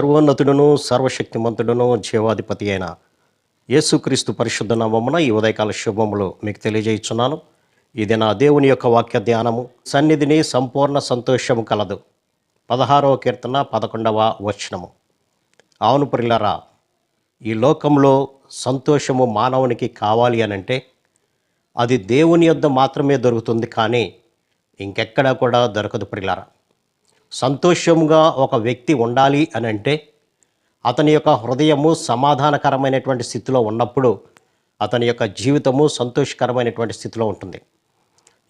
సర్వోన్నతుడును సర్వశక్తిమంతుడును జీవాధిపతి అయిన యేసుక్రీస్తు పరిశుద్ధ నామమున ఈ ఉదయకాల శుభములు మీకు తెలియజేయుచున్నాను. ఇది నా దేవుని యొక్క వాక్య ధ్యానము. సన్నిధిని సంపూర్ణ సంతోషము కలదు. పదహారవ కీర్తన పదకొండవ వచనము. అవును ప్రిల్లరా ఈ లోకంలో సంతోషము మానవునికి కావాలి అనంటే అది దేవుని యొద్ద మాత్రమే దొరుకుతుంది కానీ ఇంకెక్కడా కూడా దొరకదు ప్రిల్లరా సంతోషంగా ఒక వ్యక్తి ఉండాలి అని అంటే అతని యొక్క హృదయము సమాధానకరమైనటువంటి స్థితిలో ఉన్నప్పుడు అతని యొక్క జీవితము సంతోషకరమైనటువంటి స్థితిలో ఉంటుంది.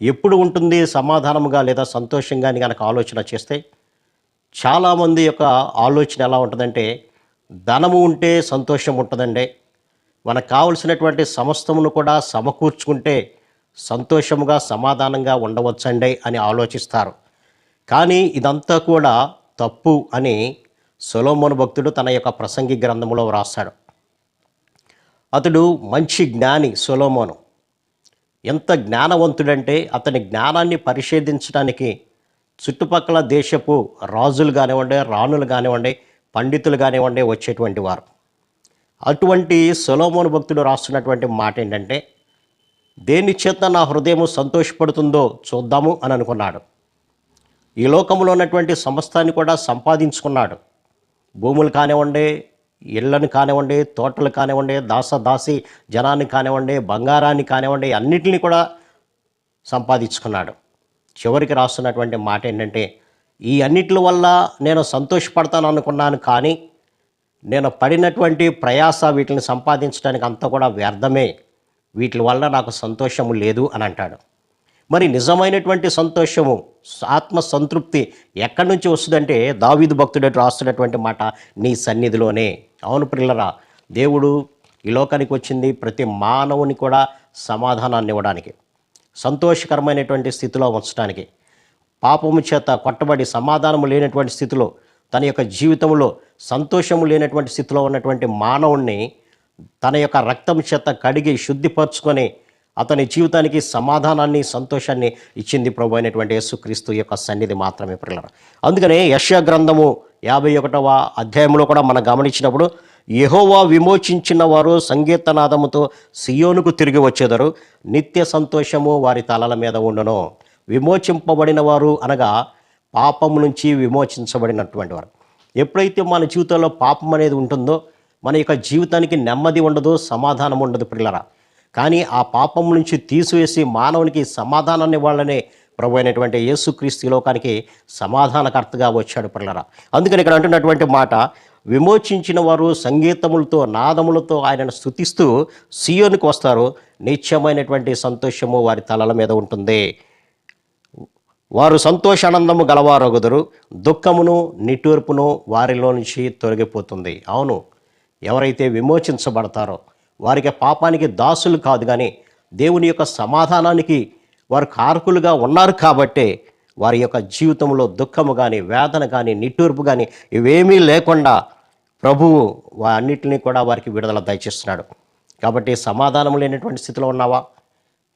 ఎప్పుడు ఉంటుంది సమాధానముగా లేదా సంతోషంగా అని కనుక ఆలోచన చేస్తే చాలామంది యొక్క ఆలోచన ఎలా ఉంటుందంటే ధనము ఉంటే సంతోషం ఉంటుందండి. మనకు కావలసినటువంటి సమస్తమును కూడా సమకూర్చుకుంటే సంతోషముగా సమాధానంగా ఉండవచ్చండి అని ఆలోచిస్తారు. కానీ ఇదంతా కూడా తప్పు అని సొలోమోన్ భక్తుడు తన యొక్క ప్రసంగి గ్రంథంలో వ్రాస్తాడు. అతడు మంచి జ్ఞాని సొలోమోను. ఎంత జ్ఞానవంతుడంటే అతని జ్ఞానాన్ని పరిశోధించడానికి చుట్టుపక్కల దేశపు రాజులు కానివ్వండి రాణులు కానివ్వండి పండితులు కానివ్వండి వచ్చేటువంటి వారు. అటువంటి సొలోమోను భక్తుడు రాస్తున్నటువంటి మాట ఏంటంటే దేని చేత నా హృదయం సంతోషపడుతుందో చూద్దాము అని అనుకున్నాడు. ఈ లోకంలో ఉన్నటువంటి సమస్తాన్ని కూడా సంపాదించుకున్నాడు. భూములు కానివ్వండి ఇళ్ళని కానివ్వండి తోటలు కానివ్వండి దాస దాసి జనాన్ని కానివ్వండి బంగారాన్ని కానివ్వండి అన్నిటిని కూడా సంపాదించుకున్నాడు. చివరికి రాస్తున్నటువంటి మాట ఏంటంటే ఈ అన్నిటి వల్ల నేను సంతోషపడతాను అనుకున్నాను కానీ నేను పడినటువంటి ప్రయాస వీటిని సంపాదించడానికి అంతా కూడా వ్యర్థమే. వీటి వల్ల నాకు సంతోషము లేదు అని అంటాడు. మరి నిజమైనటువంటి సంతోషము ఆత్మ సంతృప్తి ఎక్కడి నుంచి వస్తుందంటే దావీదు భక్తుడు రాస్తున్నటువంటి మాట నీ సన్నిధిలోనే. అవును పిల్లరా దేవుడు ఈ లోకానికి వచ్చింది ప్రతి మానవుని కూడా సమాధానాన్ని ఇవ్వడానికి సంతోషకరమైనటువంటి స్థితిలో ఉంచడానికి. పాపము చేత కొట్టబడి సమాధానము లేనటువంటి స్థితిలో తన యొక్క జీవితంలో సంతోషము లేనటువంటి స్థితిలో ఉన్నటువంటి మానవుణ్ణి తన యొక్క రక్తం చేత కడిగి శుద్ధిపరచుకొని అతని జీవితానికి సమాధానాన్ని సంతోషాన్ని ఇచ్చింది ప్రభు అయినటువంటి యేసుక్రీస్తు యొక్క సన్నిధి మాత్రమే పిల్లలు అందుకనే యశ గ్రంథము యాభై ఒకటవ అధ్యాయంలో కూడా మనం గమనించినప్పుడు యహోవా విమోచించిన వారు సంగీతనాదముతో సియోనుకు తిరిగి వచ్చేదారు. నిత్య సంతోషము వారి తలల మీద ఉండను. విమోచింపబడిన వారు అనగా పాపం నుంచి విమోచించబడినటువంటి వారు. ఎప్పుడైతే మన జీవితంలో పాపం అనేది ఉంటుందో మన యొక్క జీవితానికి నెమ్మది ఉండదు సమాధానం ఉండదు పిల్లరా కానీ ఆ పాపం నుంచి తీసివేసి మానవునికి సమాధానాన్ని ఇవ్వాలనే ప్రభు అయినటువంటి యేసుక్రీస్తు లోకానికి సమాధానకర్తగా వచ్చాడు పిల్లరా. అందుకని ఇక్కడ అంటున్నటువంటి మాట విమోచించిన వారు సంగీతములతో నాదములతో ఆయనను స్థుతిస్తూ సియోనికి వస్తారు. నిత్యమైనటువంటి సంతోషము వారి తలల మీద ఉంటుంది. వారు సంతోషానందము గలవారొగదురు దుఃఖమును నిట్టూర్పును వారిలో నుంచి తొలగిపోతుంది. అవును ఎవరైతే విమోచించబడతారో వారికి పాపానికి దాసులు కాదు కానీ దేవుని యొక్క సమాధానానికి వారు కారకులుగా ఉన్నారు కాబట్టే వారి యొక్క జీవితంలో దుఃఖము కానీ వేదన కానీ నిట్టూర్పు కానీ ఇవేమీ లేకుండా ప్రభువు అన్నిటినీ కూడా వారికి విడుదల దయచేస్తున్నాడు. కాబట్టి సమాధానం లేనటువంటి స్థితిలో ఉన్నావా?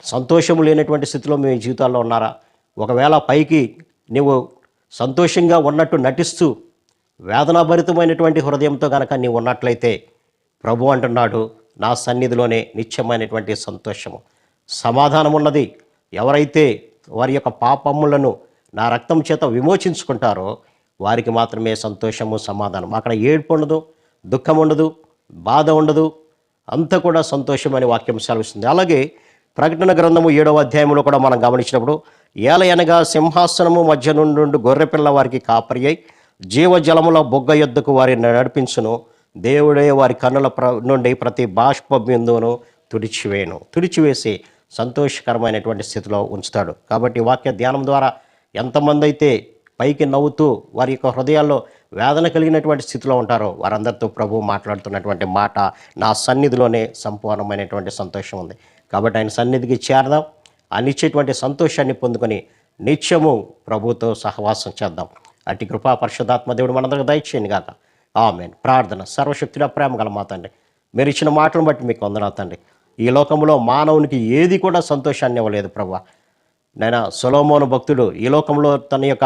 సంతోషం లేనటువంటి స్థితిలో మీ జీవితాల్లో ఉన్నారా? ఒకవేళ పైకి నీవు సంతోషంగా ఉన్నట్టు నటిస్తూ వేదనాభరితమైనటువంటి హృదయంతో కనుక నీవు ఉన్నట్లయితే ప్రభు అంటున్నాడు నా సన్నిధిలోనే నిత్యమైనటువంటి సంతోషము. సమాధానం ఉన్నది ఎవరైతే వారి యొక్క పాపములను నా రక్తం చేత విమోచించుకుంటారో వారికి మాత్రమే సంతోషము సమాధానం. అక్కడ ఏడుపు ఉండదు దుఃఖం ఉండదు బాధ ఉండదు. అంతా కూడా సంతోషం అని వాక్యం సెలవిస్తుంది. అలాగే ప్రకటన గ్రంథము ఏడవ అధ్యాయంలో కూడా మనం గమనించినప్పుడు ఏలయనగా సింహాసనము మధ్య నుండి గొర్రెపిల్ల వారికి కాపరి అయి జీవజలముల బొగ్గ యొద్దకు వారిని నడిపించును. దేవుడే వారి కన్నుల ప్ర నుండి ప్రతి బాష్ప బిందువును తుడిచివేయను. తుడిచివేసి సంతోషకరమైనటువంటి స్థితిలో ఉంచుతాడు. కాబట్టి వాక్య ధ్యానం ద్వారా ఎంతమంది అయితే పైకి నవ్వుతూ వారి యొక్క హృదయాల్లో వేదన కలిగినటువంటి స్థితిలో ఉంటారో వారందరితో ప్రభు మాట్లాడుతున్నటువంటి మాట నా సన్నిధిలోనే సంపూర్ణమైనటువంటి సంతోషం ఉంది. కాబట్టి ఆయన సన్నిధికి చేరదాం. ఆయన ఇచ్చేటువంటి సంతోషాన్ని పొందుకొని నిత్యము ప్రభుతో సహవాసం చేద్దాం. అటు కృపా పరిశుధాత్మ దేవుడు మనందరికి దయచేయండి కాక ఆమెన్. ప్రార్థన సర్వశక్తుడ ప్రేమ గల మా తండ్రి. మీరు ఇచ్చిన మాటలను బట్టి మీకు వందనాలు తండ్రి. ఈ లోకంలో మానవునికి ఏది కూడా సంతోషాన్ని ఇవ్వలేదు ప్రభా. నైనా సులోమోను భక్తుడు ఈ లోకంలో తన యొక్క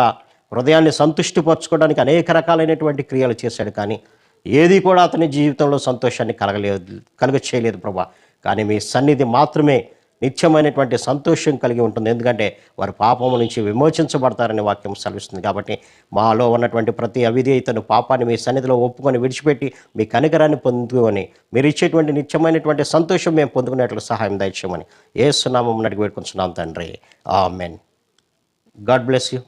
హృదయాన్ని సంతుష్టిపరచుకోవడానికి అనేక రకాలైనటువంటి క్రియలు చేశాడు కానీ ఏది కూడా అతని జీవితంలో సంతోషాన్ని కలగలేదు కలుగ చేయలేదు ప్రభా. కానీ మీ సన్నిధి మాత్రమే నిత్యమైనటువంటి సంతోషం కలిగి ఉంటుంది. ఎందుకంటే వారి పాపము నుంచి విమోచించబడతారని వాక్యం సెలవిస్తుంది. కాబట్టి మాలో ఉన్నటువంటి ప్రతి అవిధేయతను పాపాన్ని మీ సన్నిధిలో ఒప్పుకొని విడిచిపెట్టి మీ కనికరాన్ని పొందుకొని మీరు ఇచ్చేటువంటి నిత్యమైనటువంటి సంతోషం మేము పొందుకునేట్లు సహాయం దయచేయమని ఏ సునామం అడిగి పెట్టుకుంటున్నాం తండ్రి. Men God bless you.